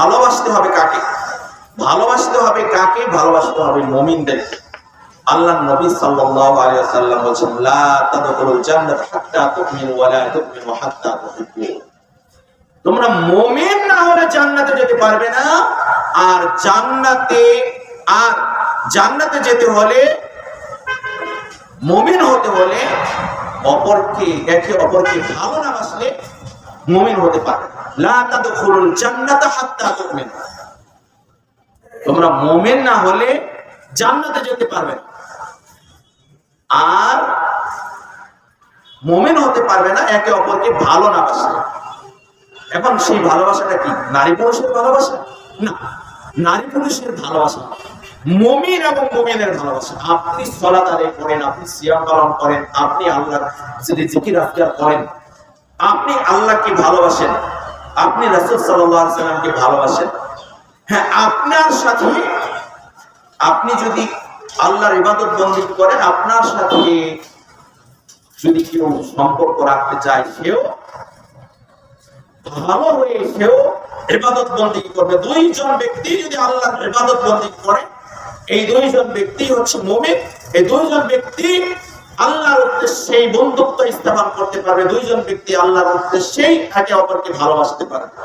ভালোবাসতে হবে কাকে? ভালোবাসতে হবে কাকে? ভালোবাসতে হবে মুমিনদেরকে আল্লাহ নবী সাল্লাল্লাহু আলাইহি ওয়াসাল্লাম বলেছেন, লা তাদখুলুল জান্নাত হাত্তা তুমিনু ওয়া লা তুমিনু হাত্তা তুহিব্বু তোমরা মুমিন না হলে জান্নাতে যেতে পারবে না, আর জান্নাতে আর জান্নাতে যেতে হলে, মুমিন হতে হলে অপরকে, একে অপরকে ভালো না বাসলে মুমিন হতে পারে। তোমরা মুমিন না হলে জান্নাতে যেতে পারবে আর মুমিন হতে পারবে না, একে অপরকে ভালো না বাসলে এখন সেই ভালোবাসাটা কি? নারী পুরুষের ভালোবাসা? না, নারী পুরুষের ভালোবাসা। মমিন এবং মমিনের ভালোবাসা। আপনি সলাত আদায় করেন, আপনি সিয়াম পালন করেন, আপনি আল্লাহ করেন আপনি আল্লাহকে ভালোবাসেন। আপনি রাসূল সাল্লামকে ভালোবাসেন। হ্যাঁ আপনার সাথে আপনি যদি আল্লাহর ইবাদত বন্দী করেন, আপনার সাথে যদি কেউ সম্পর্ক রাখতে চায়, সেও ভালো হয়ে সেও ইবাদত বন্দী করবে। দুইজন ব্যক্তি যদি আল্লাহর ইবাদত বন্দী করে, এই দুইজন ব্যক্তি হচ্ছে মুমিন। এই দুইজন ব্যক্তি আল্লাহর উদ্দেশ্যেই বন্ধুত্ব স্থাপন করতে পারবে দুইজন ব্যক্তি আল্লাহর উদ্দেশ্যেই একে অপরকে ভালোবাসতে পারবে।